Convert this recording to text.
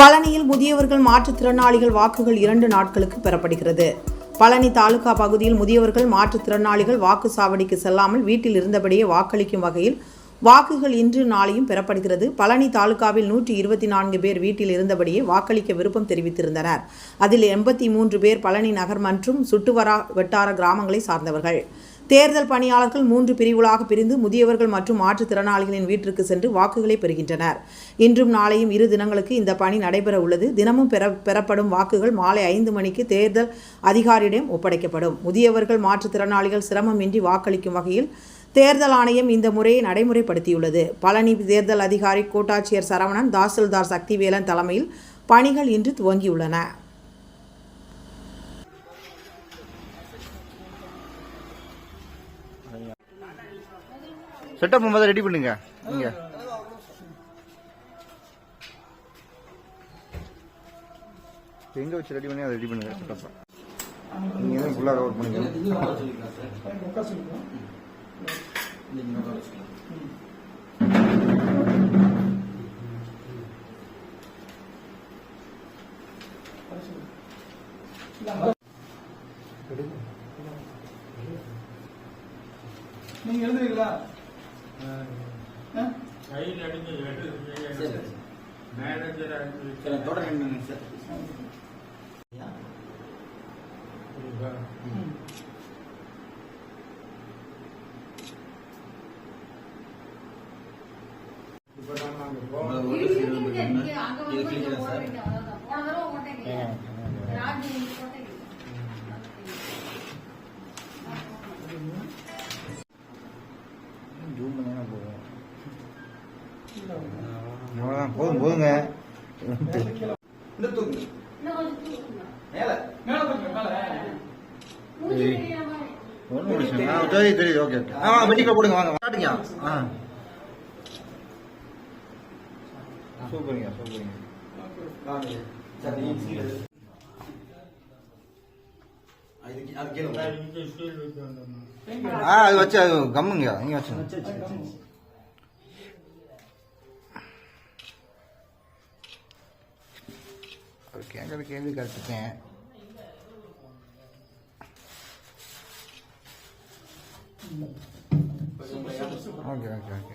பழனியில் முதியவர்கள் மாற்றுத்திறனாளிகள் வாக்குகள் இரண்டு நாட்களுக்கு பெறப்படுகிறது. பழனி தாலுகா பகுதியில் முதியவர்கள் மாற்றுத்திறனாளிகள் வாக்கு சாவடிக்கு செல்லாமல் வீட்டில் இருந்தபடியே வாக்களிக்கும் வகையில் வாக்குகள் இன்று நாளையும் பெறப்படுகிறது. பழனி தாலுகாவில் நூற்றி இருபத்தி நான்கு பேர் வீட்டில் இருந்தபடியே வாக்களிக்க விருப்பம் தெரிவித்திருந்தனர். அதில் எண்பத்தி மூன்று பேர் பழனி நகர் மற்றும் சுட்டுவரா வட்டார கிராமங்களை சார்ந்தவர்கள். தேர்தல் பணியாளர்கள் மூன்று பிரிவுகளாக பிரிந்து முதியவர்கள் மற்றும் மாற்றுத்திறனாளிகளின் வீட்டிற்கு சென்று வாக்குகளை பெறுகின்றனர். இன்றும் நாளையும் இரு தினங்களுக்கு இந்த பணி நடைபெற உள்ளது. தினமும் பெற பெறப்படும் வாக்குகள் மாலை ஐந்து மணிக்கு தேர்தல் அதிகாரியிடம் ஒப்படைக்கப்படும். முதியவர்கள் மாற்றுத்திறனாளிகள் சிரமமின்றி வாக்களிக்கும் வகையில் தேர்தல் ஆணையம் இந்த முறையை நடைமுறைப்படுத்தியுள்ளது. பழனி தேர்தல் அதிகாரி கோட்டாட்சியர் சரவணன் தாசில்தார் சக்திவேலன் தலைமையில் பணிகள் இன்று துவங்கியுள்ளன. செட்டப் முதல்ல ரெடி பண்ணுங்க. நீங்க. எங்க வச்சு ரெடி பண்ணி அதை ரெடி பண்ணுங்க செட்டப் நீங்க தான் ஃபுல்லா கவர் பண்ணுங்க? நீங்க எழுதுறீங்களா? கையில் அடிச்சு எடுத்து மேனேஜர் சார் இப்போ நம்ம அங்கே ஓட்டு செய்வது இது இல்லை. ஆ, தெரியுது தெரியுது ஓகே ஓகே ஆ வெட்டிக்கல போடுங்க வாங்க காட்டுங்க ஆ. சூப்பருங்க சூப்பருங்க. அது இங்கே வச்சு ஆ அது வச்சு அது கம்முங்க நீங்க வச்சுங்க கேட்குற கேள்வி கரெக்டுங்க ஓகே ஓகே ஓகே.